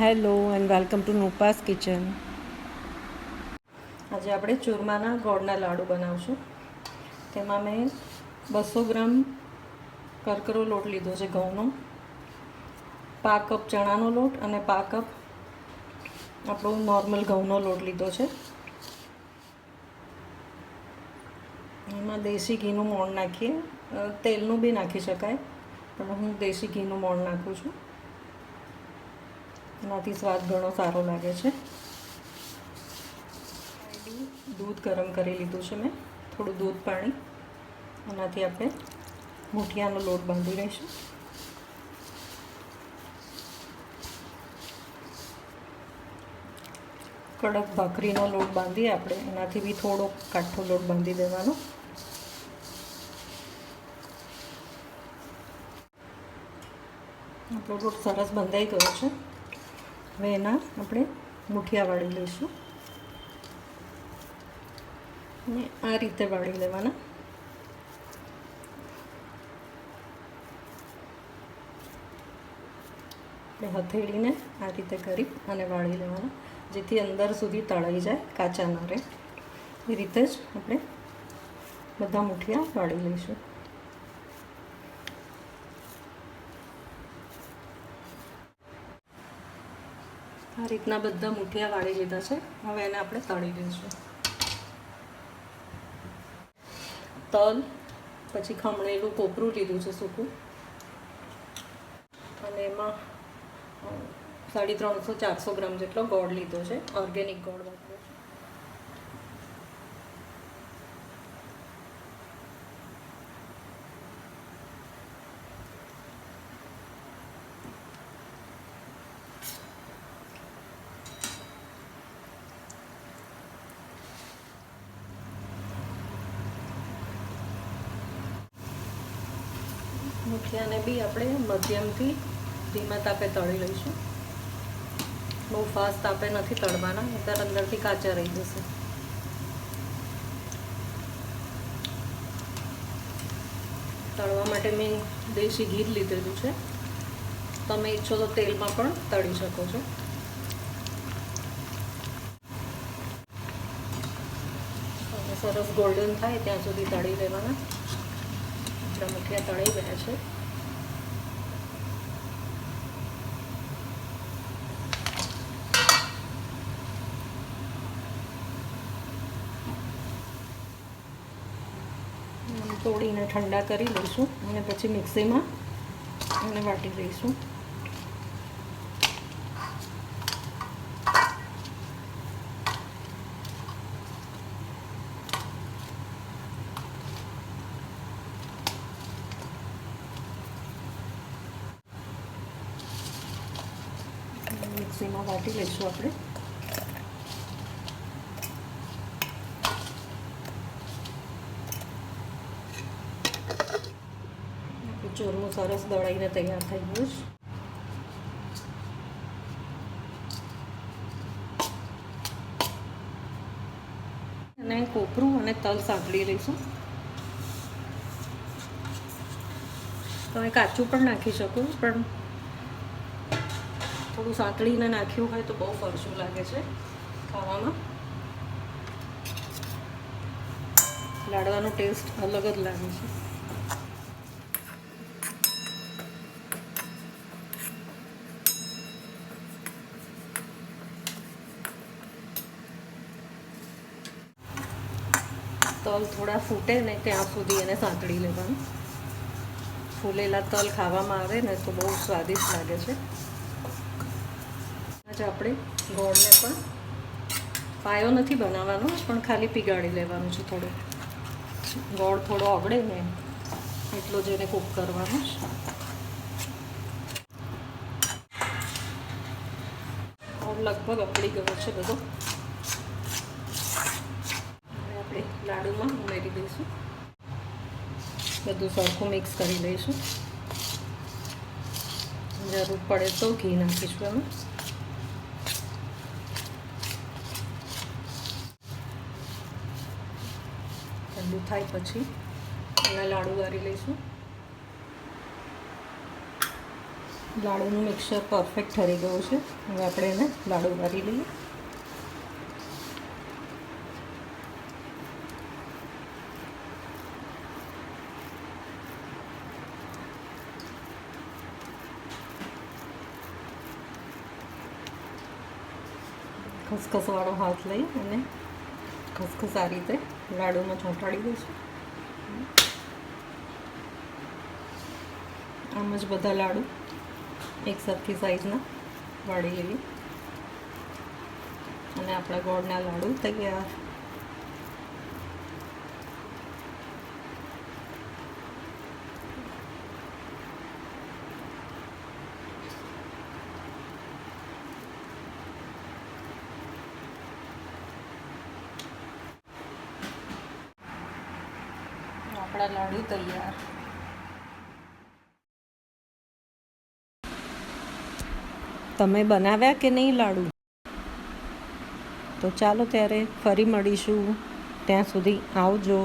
Hello and welcome to Nupas kitchen. આજે આપણે ચૂરમાના ગોળના લાડુ બનાવશું. તેમાં મેં બસો ગ્રામ કરકરો લોટ લીધો છે ઘઉંનો પા કપ ચણાનો લોટ અને પા કપ આપણો નોર્મલ ઘઉંનો લોટ લીધો છે. એમાં દેશી ઘીનું મોણ નાખીએ. તેલનું બી નાખી શકાય, પણ હું દેશી ઘીનું મોણ નાખું છું. એનાથી સ્વાદ ઘણો સારો લાગે છે. દૂધ ગરમ કરી લીધું છે મેં. થોડું દૂધ પાણી. એનાથી આપણે મૂઠિયાનો લોટ બાંધી લઈશું. કડક ભાખરીનો લોટ બાંધીએ આપણે એનાથી બી થોડો કાઠો લોટ બાંધી દેવાનો. આપણો લોટ સરસ બંધાઈ ગયો છે. હવે એના આપણે મુઠિયા વાળી લઈશું. અને આ રીતે વાળી લેવાના. હથેળીને આ રીતે કરી અને વાળી લેવાના, જેથી અંદર સુધી તળાઈ જાય કાચા ન રહે. એ રીતે જ આપણે બધા મુઠિયા વાળી લઈશું. આ રીતના બધા મુઠિયા વાળી લીધા છે. હવે એને આપણે તળી લઈશું. તલ, પછી ખમણેલું કોપરું લીધું છે સૂકું. અને એમાં સાડી ત્રણસો ચારસો ગ્રામ જેટલો ગોળ લીધો છે. ઓર્ગેનિક ગોળ વાપરો છે. મુઠિયાને બી આપણે મધ્યમથી ધીમા તાપે તળી લઈશું. બહુ ફાસ્ટ તાપે નથી તળવાના અત્યારે અંદરથી કાચા રહી જશે. તળવા માટે મેં દેશી ઘી લીધેલું છે. તમે ઈચ્છો તો તેલમાં પણ તળી શકો છો. સરસ ગોલ્ડન થાય ત્યાં સુધી તળી લેવાના. આપણા મુઠિયા તળાઈ ગયા છે. તોડીને ઠંડા કરી લઈશું અને પછી મિક્સીમાં એને વાટી દઈશું મિક્સીમાં વાટી લઈશું આપણે. ચોરનું સરસ દળાઈને તૈયાર થઈ ગયું છે. અને કોપરું અને તલ સાંકળી લઈશું. તમે કાચું પણ નાખી શકો, પણ થોડું સાંકળીને નાખ્યું હોય તો બહુ ફરસું લાગે છે ખાવામાં. લાડવાનો ટેસ્ટ અલગ જ લાગે છે. તલ થોડા ફૂટે ને ત્યાં સુધી એને સાંકળી લેવાનું. ફૂલેલા તલ ખાવામાં આવે ને તો બહુ સ્વાદિષ્ટ લાગે છે. આજે આપણે ગોળને પણ પાયો નથી બનાવવાનો પણ ખાલી પીગાળી લેવાનું છે થોડું. ગોળ થોડો ઓગળે ને એટલો જ એને કૂક કરવાનો છે. લગભગ ઓગળી ગયો છે બધો. આપણે લાડુમાં ઉમેરી દઈશું. બધું સરખું મિક્સ કરી લઈશું. જરૂર પડે તો ઘી નાખીશું એમાં. ઠંડુ થાય પછી એના લાડુ વારી લઈશું. લાડુનું મિક્સર પરફેક્ટ ઠરી ગયું છે. હવે આપણે એને લાડુ વારી લઈએ. ખસખસવાળો હાથ લઈ અને ખસખસ આ રીતે લાડુમાં ચોંટાડી દઈશું આમ જ બધા લાડુ એક સરખી સાઈઝના વાળી લેવી અને આપણા ગોળના લાડુ તૈયાર. આપણા લાડુ તૈયાર. તમે બનાવ્યા કે નહીં લાડુ? તો ચાલો ત્યારે ફરી મળીશું. ત્યાં સુધી આવજો.